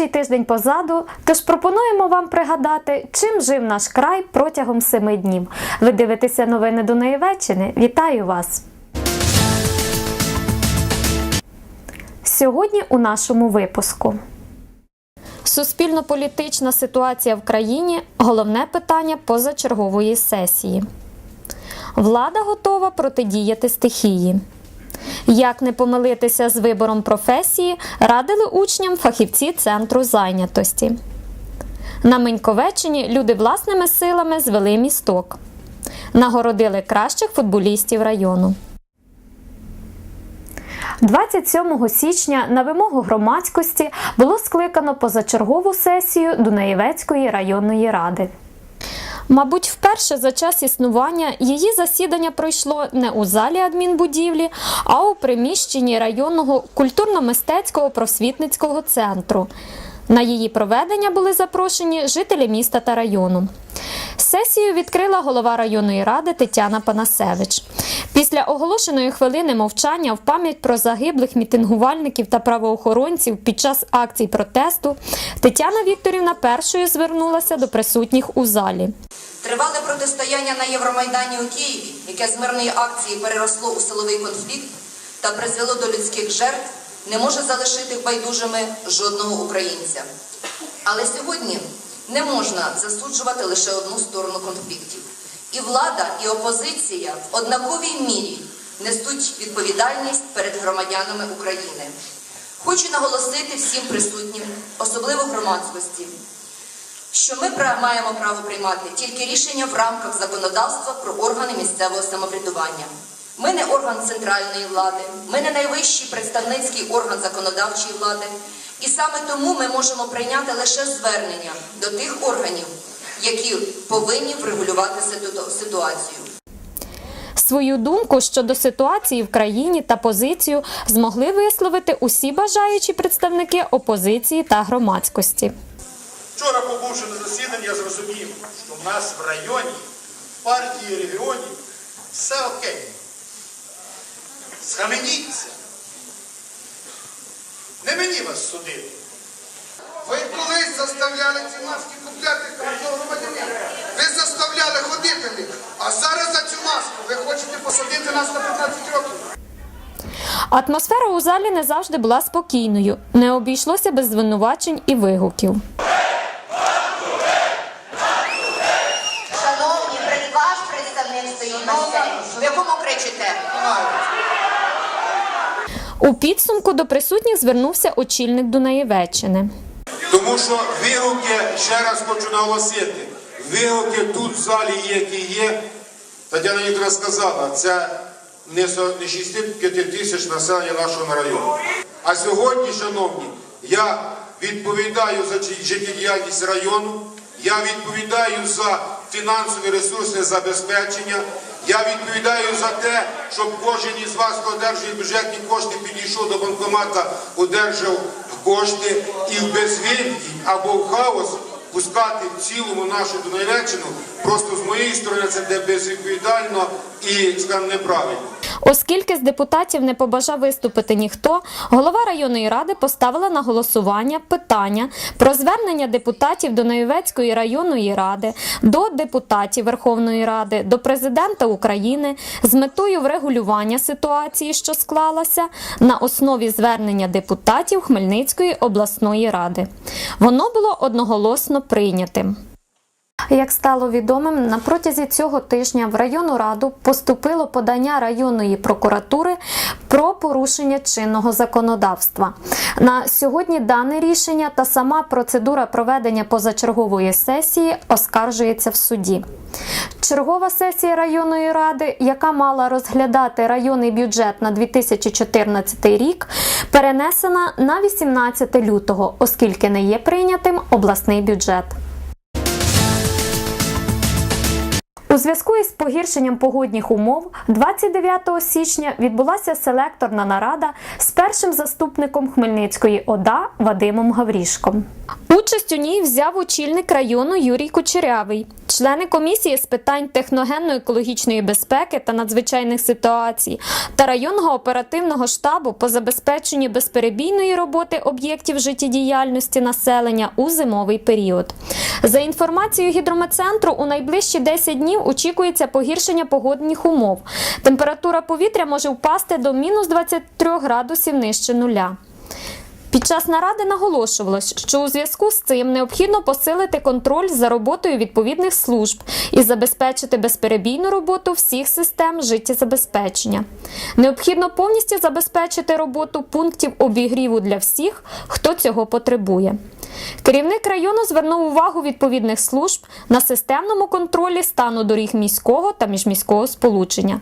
робочий тиждень позаду, тож пропонуємо вам пригадати, чим жив наш край протягом семи днів. Ви дивитеся новини Дунаєвеччини. Вітаю вас! Сьогодні у нашому випуску. Суспільно-політична ситуація в країні головне питання позачергової сесії. Влада готова протидіяти стихії. Як не помилитися з вибором професії, радили учням фахівці центру зайнятості. На Меньковеччині люди власними силами звели місток. Нагородили кращих футболістів району. 27 січня на вимогу громадськості було скликано позачергову сесію Дунаєвецької районної ради. Мабуть, вперше за час існування її засідання пройшло не у залі адмінбудівлі, а у приміщенні районного культурно-мистецького просвітницького центру. На її проведення були запрошені жителі міста та району. Сесію відкрила голова районної ради Тетяна Панасевич. Після оголошеної хвилини мовчання в пам'ять про загиблих мітингувальників та правоохоронців під час акцій протесту Тетяна Вікторівна першою звернулася до присутніх у залі. Тривале протистояння на Євромайдані у Києві, яке з мирної акції переросло у силовий конфлікт та призвело до людських жертв, не може залишити байдужими жодного українця. Але сьогодні не можна засуджувати лише одну сторону конфліктів. І влада, і опозиція в однаковій мірі несуть відповідальність перед громадянами України. Хочу наголосити всім присутнім, особливо громадськості, що ми маємо право приймати тільки рішення в рамках законодавства про органи місцевого самоврядування. Ми не орган центральної влади, ми не найвищий представницький орган законодавчої влади, і саме тому ми можемо прийняти лише звернення до тих органів, які повинні врегулювати ситуацію. Свою думку щодо ситуації в країні та позицію змогли висловити усі бажаючі представники опозиції та громадськості. Вчора, побувши на засіданні, я зрозумів, що в нас в районі, в партії регіонів все окей. Схаменіться. Не мені вас судити. Ви колись заставляли ці маски купляти кожного громадянина. Ви заставляли ходити в них. А зараз за цю маску ви хочете посадити нас на 15 років. Атмосфера у залі не завжди була спокійною, не обійшлося без звинувачень і вигуків. Шановні, ваш представник стоїть на сцені. В якому кричите? У підсумку до присутніх звернувся очільник Дунаєвеччини. Тому що вигуки, ще раз хочу наголосити, вигуки тут в залі які є. Тетяна Вікторовна сказала, це не со- не 65 тисяч населення нашого району. А сьогодні, шановні, я відповідаю за жи- життєдіяльність району, я відповідаю за фінансові ресурсне забезпечення, я відповідаю за те, щоб кожен із вас, хто одержує бюджетні кошти, підійшов до банкомата, одержав кошти і в безвинність або в хаос пускати в цілому нашу Донеччину, просто з моєї сторони це де безвідповідально і скажімо, неправильно. Оскільки з депутатів не побажав виступити ніхто, голова районної ради поставила на голосування питання про звернення депутатів до Наєвецької районної ради, до депутатів Верховної Ради, до президента України з метою врегулювання ситуації, що склалася, на основі звернення депутатів Хмельницької обласної ради. Воно було одноголосно прийнятим. Як стало відомим, на протязі цього тижня в районну раду поступило подання районної прокуратури про порушення чинного законодавства. На сьогодні дане рішення та сама процедура проведення позачергової сесії оскаржується в суді. Чергова сесія районної ради, яка мала розглядати районний бюджет на 2014 рік, перенесена на 18 лютого, оскільки не є прийнятим обласний бюджет. У зв'язку із погіршенням погодних умов 29 січня відбулася селекторна нарада з першим заступником Хмельницької ОДА Вадимом Гаврішком. Участь у ній взяв очільник району Юрій Кучерявий, члени комісії з питань техногенно-екологічної безпеки та надзвичайних ситуацій та районного оперативного штабу по забезпеченню безперебійної роботи об'єктів життєдіяльності населення у зимовий період. За інформацією гідрометцентру, у найближчі 10 днів очікується погіршення погодних умов. Температура повітря може впасти до мінус 23 градусів нижче нуля. Під час наради наголошувалось, що у зв'язку з цим необхідно посилити контроль за роботою відповідних служб і забезпечити безперебійну роботу всіх систем життєзабезпечення. Необхідно повністю забезпечити роботу пунктів обігріву для всіх, хто цього потребує. Керівник району звернув увагу відповідних служб на системному контролі стану доріг міського та міжміського сполучення.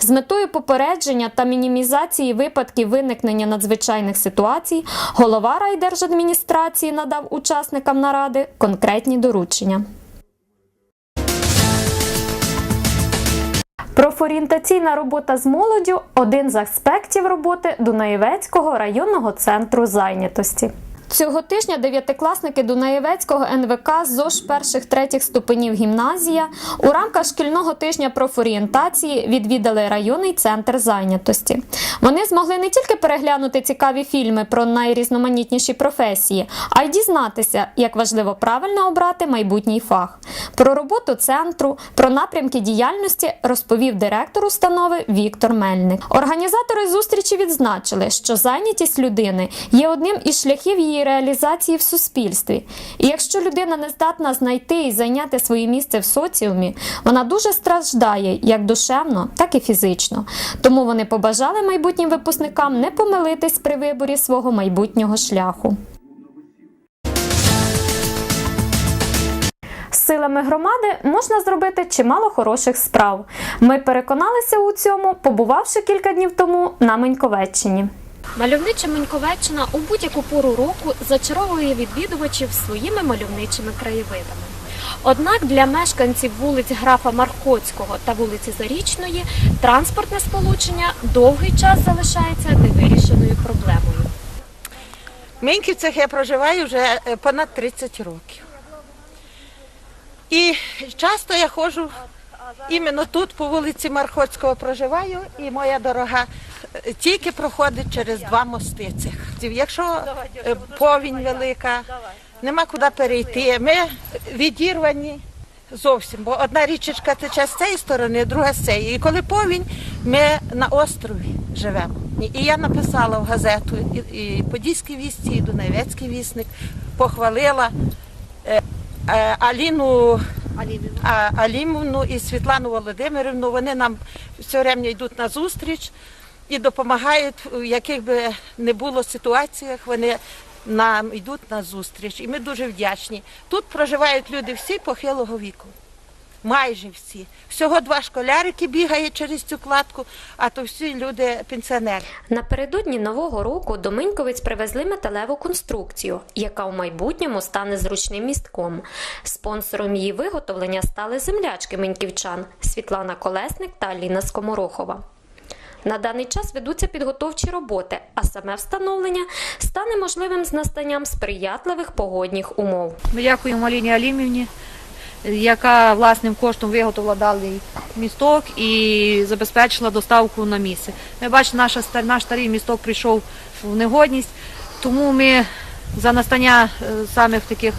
З метою попередження та мінімізації випадків виникнення надзвичайних ситуацій голова райдержадміністрації надав учасникам наради конкретні доручення. Профорієнтаційна робота з молоддю один з аспектів роботи Дунаєвецького районного центру зайнятості. Цього тижня дев'ятикласники Дунаєвецького НВК ЗОЖ перших третіх ступенів гімназія у рамках шкільного тижня профорієнтації відвідали районний центр зайнятості. Вони змогли не тільки переглянути цікаві фільми про найрізноманітніші професії, а й дізнатися, як важливо правильно обрати майбутній фах. Про роботу центру, про напрямки діяльності розповів директор установи Віктор Мельник. Організатори зустрічі відзначили, що зайнятість людини є одним із шляхів її реалізації в суспільстві. І якщо людина не здатна знайти і зайняти своє місце в соціумі, вона дуже страждає як душевно, так і фізично. Тому вони побажали майбутнім випускникам не помилитись при виборі свого майбутнього шляху. Силами громади можна зробити чимало хороших справ. Ми переконалися у цьому, побувавши кілька днів тому на Меньковеччині. Мальовнича Меньковеччина у будь-яку пору року зачаровує відвідувачів своїми мальовничими краєвидами. Однак для мешканців вулиць графа Мархоцького та вулиці Зарічної транспортне сполучення довгий час залишається невирішеною проблемою. В Миньківцях я проживаю вже е, понад 30 років. І часто я ходжу іменно тут, по вулиці Мархоцького проживаю, і моя дорога е, тільки проходить через два мости цих. Якщо е, повінь велика, нема куди перейти. Ми відірвані зовсім, бо одна річечка тече з цієї сторони, друга з цієї. І коли повінь, ми на острові живемо. І я написала в газету і, і Подільський вісті, і Дунаєвецький вісник, похвалила е, Аліну Алімовну і Світлану Володимирівну. Вони нам все время йдуть на зустріч і допомагають, в яких би не було ситуаціях, вони нам йдуть на зустріч. І ми дуже вдячні. Тут проживають люди всі похилого віку. Майже всі. Всього два школярики бігають через цю кладку, а то всі люди пенсіонери. Напередодні нового року до Миньковиць привезли металеву конструкцію, яка у майбутньому стане зручним містком. Спонсором її виготовлення стали землячки миньківчан Світлана Колесник та Аліна Скоморохова. На даний час ведуться підготовчі роботи, а саме встановлення стане можливим з настанням сприятливих погодних умов. Ми дякуємо Аліні Алімівні, яка власним коштом виготовила даний місток і забезпечила доставку на місце. Ми бачимо, наша, наш старий місток прийшов в негодність, тому ми за настання е, самих таких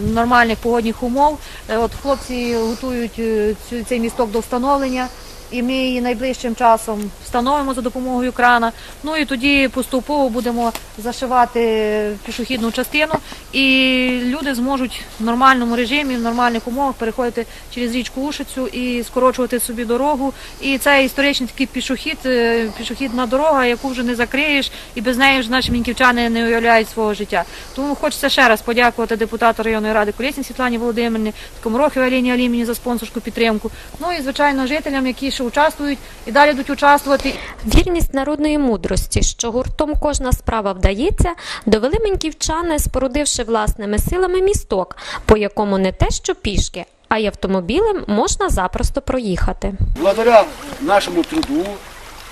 нормальних погодних умов, е, от хлопці готують е, цей місток до встановлення. І ми її найближчим часом встановимо за допомогою крана. Ну і тоді поступово будемо зашивати пішохідну частину, і люди зможуть в нормальному режимі, в нормальних умовах переходити через річку Ушицю і скорочувати собі дорогу. І це історичний такий пішохід, е, пішохідна дорога, яку вже не закриєш, і без неї вже наші міньківчани не уявляють свого життя. Тому хочеться ще раз подякувати депутату районної ради Колєсній Світлані Володимирівні, Комароховій Аліні Аліміні за спонсорську підтримку. Ну і звичайно жителям, які ще участвують і далі будуть участвувати. Вірність народної мудрості, що гуртом кожна справа вдається, довели меньківчани, спорудивши власними силами місток, по якому не те, що пішки, а й автомобілем можна запросто проїхати. благодаря нашому труду,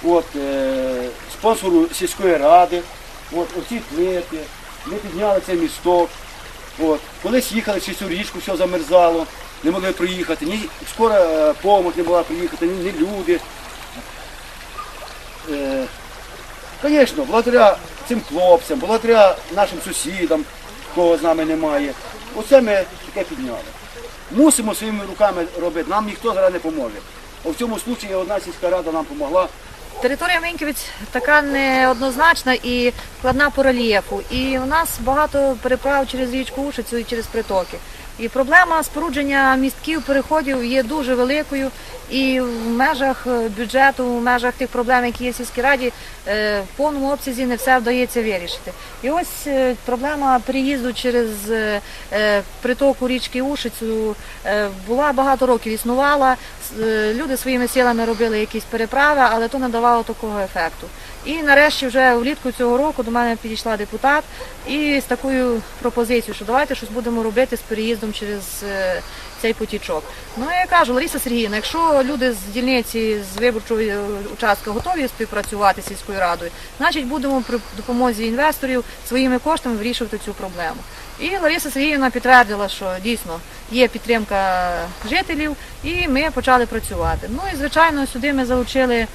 от, е, спонсору сільської ради, от, оці плити, ми підняли цей місток. От. Колись їхали через цю річку, все замерзало, не могли приїхати, ні скора е, не була приїхати, ні, ні люди. Е, Звісно, благодаря цим хлопцям, благодаря нашим сусідам, кого з нами немає, оце ми таке підняли. Мусимо своїми руками робити, нам ніхто зараз не поможе. В цьому випадку одна сільська рада нам допомогла. Територія Миньківець така неоднозначна і складна по рельєфу. І у нас багато переправ через річку Ушицю і через притоки. І проблема спорудження містків, переходів є дуже великою. І в межах е, бюджету, в межах тих проблем, які є в сільській раді, е, в повному обсязі не все вдається вирішити. І ось е, проблема переїзду через притоку річки Ушицю була багато років існувала. Люди своїми силами робили якісь переправи, але то не давало такого ефекту. І нарешті вже влітку цього року до мене підійшла депутат і з такою пропозицією, що давайте щось будемо робити з переїздом через е, цей потічок. Ну я кажу, Лариса Сергіївна, якщо люди з дільниці з виборчого е, участка готові співпрацювати з сільською радою, значить будемо при допомозі інвесторів своїми коштами вирішувати цю проблему. І Лариса Сергіївна підтвердила, що дійсно є підтримка жителів, і ми почали працювати. Ну і звичайно, сюди ми залучили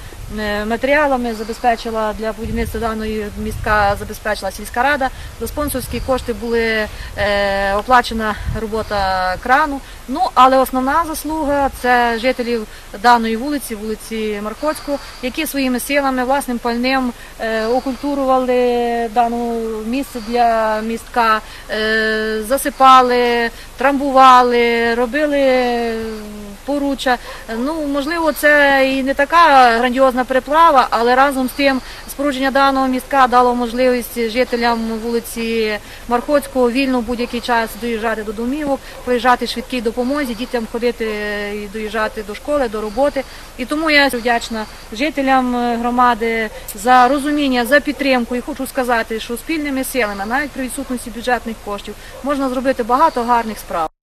матеріалами, забезпечила для будівництва даної містка, забезпечила сільська рада. За спонсорські кошти були е, оплачена робота крану. Ну але основна заслуга це жителів даної вулиці, вулиці Маркоцького, які своїми силами, власним пальним е, окультурували дане місце для містка, е, засипали, трамбували, робили поруччя. Ну, можливо, це і не така грандіозна переплава, але разом з тим спорудження даного містка дало можливість жителям вулиці Мархоцького вільно в будь-який час доїжджати до домівок, проїжджати швидкій допомозі, дітям ходити і доїжджати до школи, до роботи. І тому я вдячна жителям е, громади за розуміння, за підтримку. І хочу сказати, що спільними силами, навіть при відсутності бюджетних коштів, можна зробити багато гарних справ.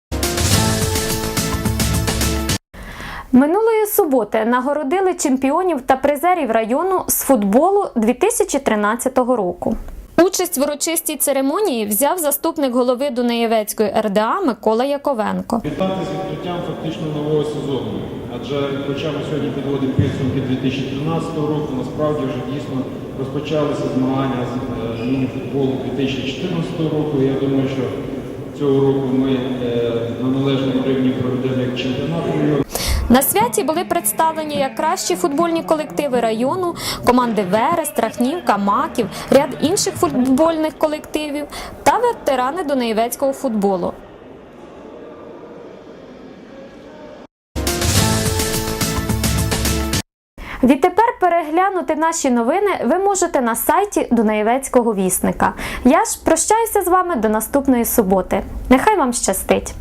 Минулої суботи нагородили чемпіонів та призерів району з футболу 2013 року. Участь в урочистій церемонії взяв заступник голови Дунаєвецької РДА Микола Яковенко. Вітати з відкриттям фактично нового сезону. Адже хоча ми сьогодні підводимо підсумки 2013 року, насправді вже дійсно розпочалися змагання з е, міні-футболу 2014 року. Я думаю, що цього року ми е, на належному рівні проведемо як чемпіонат. На святі були представлені як кращі футбольні колективи району, команди Верес, Трахнівка, Маків, ряд інших футбольних колективів та ветерани Дунаєвецького футболу. Відтепер переглянути наші новини ви можете на сайті Дунаєвецького вісника. Я ж прощаюся з вами до наступної суботи. Нехай вам щастить!